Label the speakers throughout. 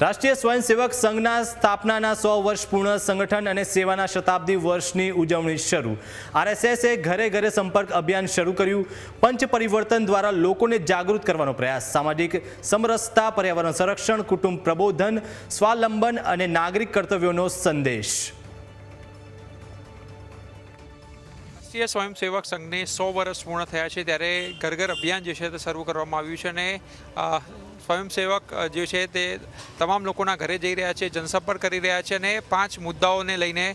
Speaker 1: રાષ્ટ્રીય સ્વયંસેવક સંઘના સ્થાપનાના સો વર્ષ પૂર્ણ સંગઠન અને સેવાના શતાબ્દી વર્ષની ઉજવણી શરૂ. આરએસએસે ઘરે ઘરે સંપર્ક અભિયાન શરૂ કર્યું. પંચ પરિવર્તન દ્વારા લોકોને જાગૃત કરવાનો પ્રયાસ, સામાજિક સમરસતા, પર્યાવરણ સંરક્ષણ, કુટુંબ પ્રબોધન, સ્વાવલંબન અને નાગરિક કર્તવ્યોનો સંદેશ.
Speaker 2: રાષ્ટ્રીય સ્વયંસેવક સંઘને સો વર્ષ પૂર્ણ થયા છે, ત્યારે ઘર ઘર અભિયાન જે છે તે શરૂ કરવામાં આવ્યું છે અને સ્વયંસેવક જે છે તે તમામ લોકોના ઘરે જઈ રહ્યા છે, જનસંપર્ક કરી રહ્યા છે અને પાંચ મુદ્દાઓને લઈને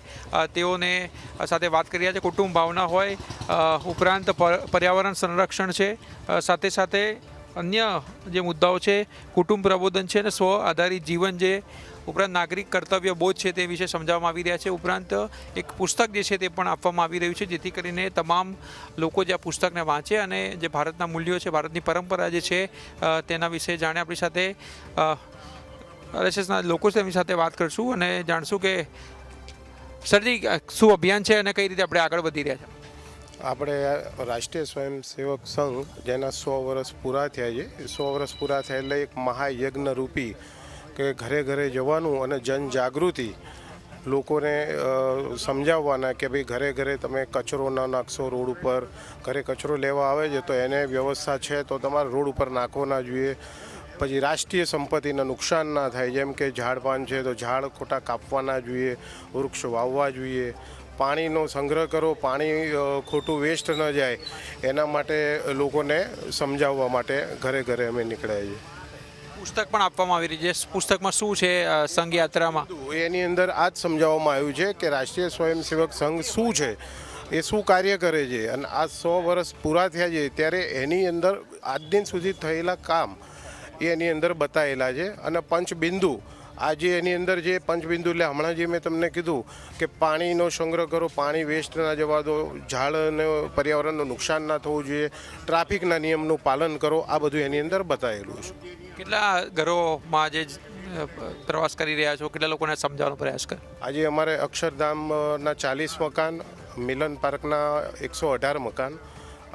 Speaker 2: તેઓને સાથે વાત કરી રહ્યા છે. કુટુંબ ભાવના હોય ઉપરાંત પર- પર્યાવરણ સંરક્ષણ છે સાથે સાથે અન્ય જે મુદ્દાઓ છે, કુટુંબ પ્રબોધન છે અને સ્વ આધારિત જીવન જે ઉપરાંત નાગરિક કર્તવ્ય બોધ છે તે વિશે સમજાવવામાં આવી રહ્યા છે. ઉપરાંત એક પુસ્તક જે છે તે પણ આપવામાં આવી રહ્યું છે, જેથી કરીને તમામ લોકો જે આ પુસ્તકને વાંચે અને જે ભારતના મૂલ્યો છે, ભારતની પરંપરા જે છે તેના વિશે જાણે આપણી સાથે આરએસએસના લોકો છે તેમની સાથે વાત કરશું અને જાણશું કે સરજી શું અભિયાન છે અને કઈ રીતે આપણે આગળ વધી રહ્યા છીએ?
Speaker 3: આપણે રાષ્ટ્રીય સ્વયંસેવક સંઘ, જેના સો વર્ષ પૂરા થયા છે સો વર્ષ પૂરા થયા એટલે એક મહાયજ્ઞ રૂપી કે ઘરે ઘરે જવાનું અને જનજાગૃતિ લોકોને સમજાવવાના કે ભાઈ ઘરે ઘરે તમે કચરો ન નાખશો રોડ ઉપર, ઘરે કચરો લેવા આવે છે તો એને વ્યવસ્થા છે તો તમારે રોડ ઉપર નાખવો ના જોઈએ. પછી રાષ્ટ્રીય સંપત્તિને નુકસાન ના થાય, જેમ કે ઝાડપાન છે તો ઝાડ ખોટા કાપવા ના જોઈએ, વૃક્ષ વાવવા જોઈએ. પાણીનો સંગ્રહ કરો, પાણી ખોટું વેસ્ટ ન જાય. એના માટે લોકોને સમજાવવા માટે ઘરે ઘરે અમે નીકળ્યા છીએ.
Speaker 2: પુસ્તક પણ આપવામાં આવી રહી છે. પુસ્તકમાં શું છે સંઘ યાત્રામાં
Speaker 3: એની અંદર આ જ સમજાવવામાં આવ્યું છે કે રાષ્ટ્રીય સ્વયંસેવક સંઘ શું છે, એ શું કાર્ય કરે છે અને આ સો વર્ષ પૂરા થયા છે ત્યારે એની અંદર આજ દિન સુધી થયેલા કામ એ એની અંદર બતાવેલા છે. અને પંચબિંદુ, આજે એની અંદર જે પંચબિંદુ, એટલે હમણાં જે મેં તમને કીધું કે પાણીનો સંગ્રહ કરો, પાણી વેસ્ટ ના જવા દો ઝાડને, પર્યાવરણનું નુકસાન ના થવું જોઈએ, ટ્રાફિકના નિયમનું પાલન કરો, આ બધું એની અંદર બતાવેલું છે.
Speaker 2: કેટલા ઘરોમાં જે પ્રવાસ કરી રહ્યા છો? કેટલા લોકોને સમજાવવાનો પ્રયાસ કર
Speaker 3: આજે અમારે અક્ષરધામના ચાલીસ મકાન મિલન પાર્કના એકસો અઢાર મકાન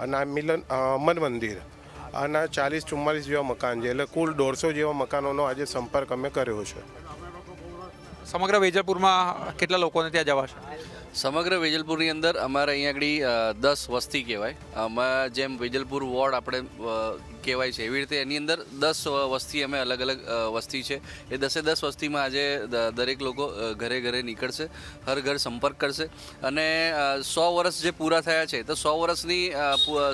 Speaker 3: અને આ મિલન અમર મંદિર આના ચાલીસ ચુમ્માલીસ જેવા મકાન છે. એટલે કુલ દોઢસો જેવા મકાનોનો આજે સંપર્ક અમે કર્યો છે.
Speaker 2: સમગ્ર વેજલપુરમાં કેટલા લોકોને ત્યાં જવાશે
Speaker 4: સમગ્ર વેજલપુરની અંદર અમારે અહીંયા આગળ દસ વસ્તી કહેવાય. આમાં જેમ વેજલપુર વોર્ડ આપણે કહેવાય છે, એવી રીતે એની અંદર દસ વસ્તી અમે અલગ અલગ વસ્તી છે. એ દસે દસ વસ્તીમાં આજે દરેક લોકો ઘરે ઘરે નીકળશે, હર ઘર સંપર્ક કરશે. અને સો વર્ષ જે પૂરા થયા છે, તો સો વર્ષની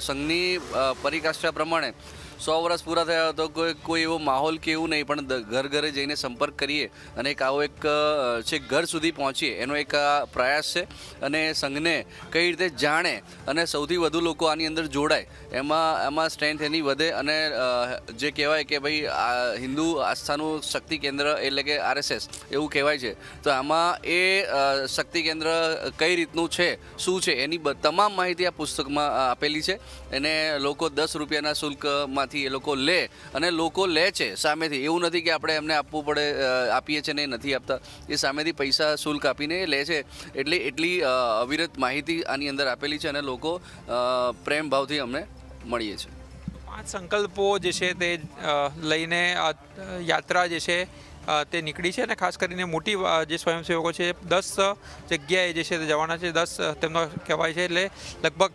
Speaker 4: સંઘની પરિકાષ્ઠા પ્રમાણે સો વર્ષ પૂરા થયા તો કોઈ કોઈ એવો માહોલ કે એવું નહીં, પણ ઘર ઘરે જઈને સંપર્ક કરીએ અને એક આવો એક છે ઘર સુધી પહોંચીએ, એનો એક પ્રયાસ છે અને સંઘને કઈ રીતે જાણે અને સૌથી વધુ લોકો આની અંદર જોડાય, એમાં એમાં સ્ટ્રેન્થ એની વધે અને જે કહેવાય કે ભાઈ, આ હિન્દુ આસ્થાનું શક્તિ કેન્દ્ર એટલે કે આરએસએસ, એવું કહેવાય છે. તો આમાં એ શક્તિ કેન્દ્ર કઈ રીતનું છે, શું છે, એની તમામ માહિતી આ પુસ્તકમાં આપેલી છે. એને લોકો દસ રૂપિયાના શુલ્કમાંથી એ લોકો લે અને લોકો લે છે સામેથી. એવું નથી કે આપણે એમને આપવું પડે આપીએ છીએ ને નથી આપતા. એ સામેથી પૈસા શુલ્ક આપીને એ લે છે. એટલે એટલી અવિરત માહિતી આની અંદર આપેલી છે અને લોકો પ્રેમ ભાવથી અમને મળીએ છીએ
Speaker 2: પાંચ સંકલ્પો જે છે તે લઈને યાત્રા જે છે તે નીકળી છે અને ખાસ કરીને મોટી જે સ્વયંસેવકો છે, દસ જગ્યાએ જે છે તે જવાના છે. દસ તેમનો કહેવાય છે એટલે લગભગ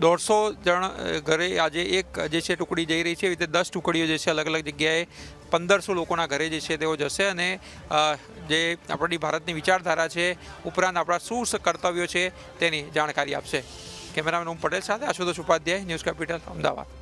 Speaker 2: દોઢસો જણ ઘરે આજે એક, જે છે, ટુકડી જઈ રહી છે. એવી રીતે દસ ટુકડીઓ જે છે અલગ અલગ જગ્યાએ પંદરસો લોકોના ઘરે જે છે, તેઓ જશે અને જે આપણી ભારતની વિચારધારા છે, ઉપરાંત આપણા શું કર્તવ્યો છે, તેની જાણકારી આપશે. કેમેરામેન ઓમ પટેલ સાથે આશુતોષ ઉપાધ્યાય, ન્યૂઝ કેપિટલ, અમદાવાદ.